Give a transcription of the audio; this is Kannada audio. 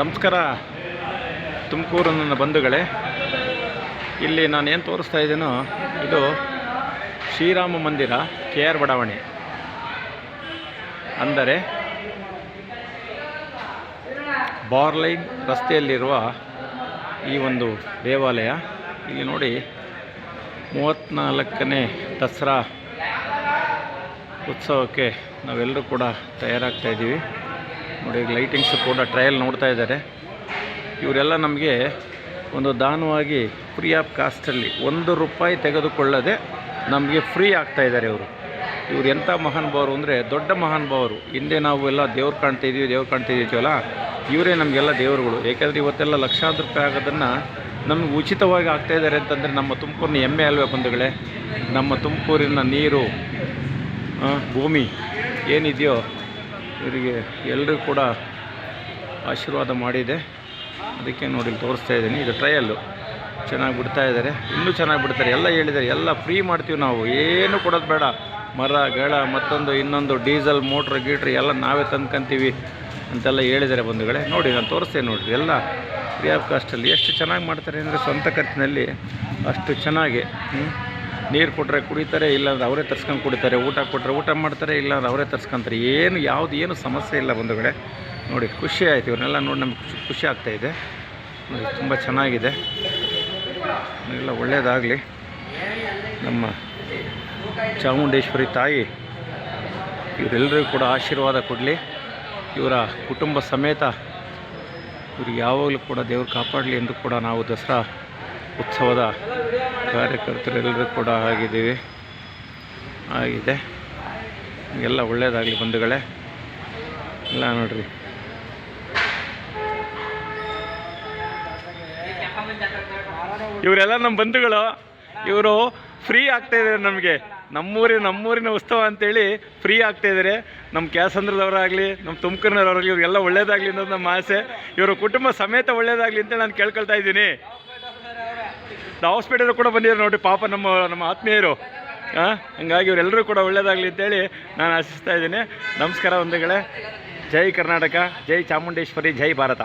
ನಮಸ್ಕಾರ ತುಮಕೂರು ನನ್ನ ಬಂಧುಗಳೇ. ಇಲ್ಲಿ ನಾನು ಏನು ತೋರಿಸ್ತಾ ಇದ್ದೀನೋ, ಇದು ಶ್ರೀರಾಮ ಮಂದಿರ ಕೆ ಆರ್ ಬಡಾವಣೆ. ಅಂದರೆ ಬಾರ್ಲೈನ್ ರಸ್ತೆಯಲ್ಲಿರುವ ಈ ಒಂದು ದೇವಾಲಯ. ಇಲ್ಲಿ ನೋಡಿ ಮೂವತ್ತ್ನಾಲ್ಕನೇ ದಸರಾ ಉತ್ಸವಕ್ಕೆ ನಾವೆಲ್ಲರೂ ಕೂಡ ತಯಾರಾಗ್ತಾ ಇದ್ದೀವಿ. ನೋಡಿ ಲೈಟಿಂಗ್ಸ್ ಕೂಡ ಟ್ರಯಲ್ ನೋಡ್ತಾ ಇದ್ದಾರೆ. ಇವರೆಲ್ಲ ನಮಗೆ ಒಂದು ದಾನವಾಗಿ ಫ್ರೀ ಆಫ್ ಕಾಸ್ಟಲ್ಲಿ ಒಂದು ರೂಪಾಯಿ ತೆಗೆದುಕೊಳ್ಳದೆ ನಮಗೆ ಫ್ರೀ ಆಗ್ತಾ ಇದ್ದಾರೆ ಇವರು. ಇವ್ರು ಎಂಥ ಮಹಾನುಭಾವರು ಅಂದರೆ ದೊಡ್ಡ ಮಹಾನುಭಾವರು ಹಿಂದೆ ನಾವು ಎಲ್ಲ ದೇವ್ರು ಕಾಣ್ತಿದ್ದೀವಿ ದೇವ್ರು ಕಾಣ್ತಿದ್ದೀವಲ್ಲ ಇವರೇ ನಮಗೆಲ್ಲ ದೇವರುಗಳು. ಏಕೆಂದರೆ ಇವತ್ತೆಲ್ಲ ಲಕ್ಷಾಂತರ ರೂಪಾಯಿ ಆಗೋದನ್ನು ನಮಗೆ ಉಚಿತವಾಗಿ ಆಗ್ತಾ ಇದ್ದಾರೆ ಅಂತಂದರೆ ನಮ್ಮ ತುಮಕೂರಿನ ಹೆಮ್ಮೆ ಅಲ್ವೇ ಬಂಧುಗಳೇ, ನಮ್ಮ ತುಮಕೂರಿನ ನೀರು ಭೂಮಿ ಏನಿದೆಯೋ ಇವರಿಗೆ ಎಲ್ಲರೂ ಕೂಡ ಆಶೀರ್ವಾದ ಮಾಡಿದೆ. ಅದಕ್ಕೆ ನೋಡಿ ತೋರಿಸ್ತಾ ಇದ್ದೀನಿ. ಇದು ಟ್ರಯಲ್ಲು ಚೆನ್ನಾಗಿ ಬಿಡ್ತಾ ಇದ್ದಾರೆ. ಇನ್ನೂ ಚೆನ್ನಾಗಿ ಬಿಡ್ತಾರೆ. ಎಲ್ಲ ಹೇಳಿದ್ದಾರೆ. ಎಲ್ಲ ಫ್ರೀ ಮಾಡ್ತೀವಿ ನಾವು. ಏನು ಕೊಡೋದು ಬೇಡ. ಮರ, ಗಳ, ಮತ್ತೊಂದು, ಇನ್ನೊಂದು ಡೀಸೆಲ್ ಮೋಟ್ರ್ ಗೀಟ್ರ್ ಎಲ್ಲ ನಾವೇ ತಂದ್ಕೊಂತೀವಿ ಅಂತೆಲ್ಲ ಹೇಳಿದ್ದಾರೆ ಬಂಧುಗಳೇ. ನೋಡಿ, ನಾನು ತೋರಿಸ್ತೇನೆ ನೋಡಿರಿ ಎಲ್ಲ ಫ್ರೀ ಆಫ್ ಕಾಸ್ಟಲ್ಲಿ ಎಷ್ಟು ಚೆನ್ನಾಗಿ ಮಾಡ್ತಾರೆ ಅಂದರೆ ಸ್ವಂತ ಖರ್ಚಿನಲ್ಲಿ ಅಷ್ಟು ಚೆನ್ನಾಗಿ? ನೀರು ಕೊಟ್ಟರೆ ಕುಡಿತಾರೆ, ಇಲ್ಲಾಂದ್ರೆ ಅವರೇ ತರ್ಸ್ಕೊಂಡು ಕುಡಿತಾರೆ, ಊಟ ಕೊಟ್ಟರೆ ಊಟ ಮಾಡ್ತಾರೆ, ಇಲ್ಲಾಂದ್ರೆ ಅವರೇ ತರ್ಸ್ಕೊಂತಾರೆ. ಏನು ಯಾವುದು ಏನು ಸಮಸ್ಯೆ ಇಲ್ಲ ಬಂಧುಗಳೇ. ನೋಡಿ, ಖುಷಿ ಆಯಿತು, ಇವನ್ನೆಲ್ಲ ನೋಡಿ ನಮಗೆ ಖುಷಿ- ಖುಷಿ ಆಗ್ತಾ ಇದೆ. ನೋಡಿ, ತುಂಬ ಚೆನ್ನಾಗಿದೆ. ಎಲ್ಲ ಒಳ್ಳೆಯದಾಗಲಿ ನಮ್ಮ ಚಾಮುಂಡೇಶ್ವರಿ ತಾಯಿ, ಇವರೆಲ್ಲರಿಗೂ ಕೂಡ ಆಶೀರ್ವಾದ ಕೊಡಲಿ. ಇವರ ಕುಟುಂಬ ಸಮೇತ ಇವ್ರಿಗೆ ಯಾವಾಗಲೂ ಕೂಡ ದೇವರು ಕಾಪಾಡಲಿ ಎಂದು ಕೂಡ ನಾವು ದಸರಾ ಉತ್ಸವದ ಕಾರ್ಯಕರ್ತರೆಲ್ಲರೂ ಕೂಡ ಆಗಿದ್ದೀವಿ ಆಗಿದೆ. ಎಲ್ಲ ಒಳ್ಳೆಯದಾಗಲಿ ಬಂಧುಗಳೇ. ಎಲ್ಲ ನೋಡ್ರಿ. ಇವರೆಲ್ಲ ನಮ್ಮ ಬಂಧುಗಳು. ಇವರು ಫ್ರೀ ಆಗ್ತಾ ಇದ್ದಾರೆ ನಮಗೆ. ನಮ್ಮೂರಿನ ನಮ್ಮೂರಿನ ಉತ್ಸವ ಅಂತೇಳಿ ಫ್ರೀ ಆಗ್ತಾ ಇದ್ದಾರೆ ನಮ್ಮ ಕ್ಯಾಸಂದ್ರದವರಾಗಲಿ, ನಮ್ಮ ತುಮಕೂರಿನವರಾಗಲಿ ಇವರೆಲ್ಲ ಒಳ್ಳೇದಾಗಲಿ ಅನ್ನೋದು ನಮ್ಮ ಆಸೆ. ಇವರ ಕುಟುಂಬ ಸಮೇತ ಒಳ್ಳೇದಾಗಲಿ ಅಂತ ನಾನು ಕೇಳ್ಕೊಳ್ತಾ ಇದ್ದೀನಿ. ಹಾಸ್ಪಿಟಲ್ ಕೂಡ ಬಂದಿದ್ದಾರೆ ನೋಡಿ, ಪಾಪ ನಮ್ಮ ನಮ್ಮ ಆತ್ಮೀಯರು. ಹಾಂ ಹಂಗಾಗಿ ಇವರೆಲ್ಲರೂ ಕೂಡ ಒಳ್ಳೇದಾಗಲಿ ಅಂತೇಳಿ ನಾನು ಆಶಿಸ್ತಾ ಇದ್ದೀನಿ. ನಮಸ್ಕಾರ ಒಂದುಗಳೇ ಜೈ ಕರ್ನಾಟಕ, ಜೈ ಚಾಮುಂಡೇಶ್ವರಿ, ಜೈ ಭಾರತ.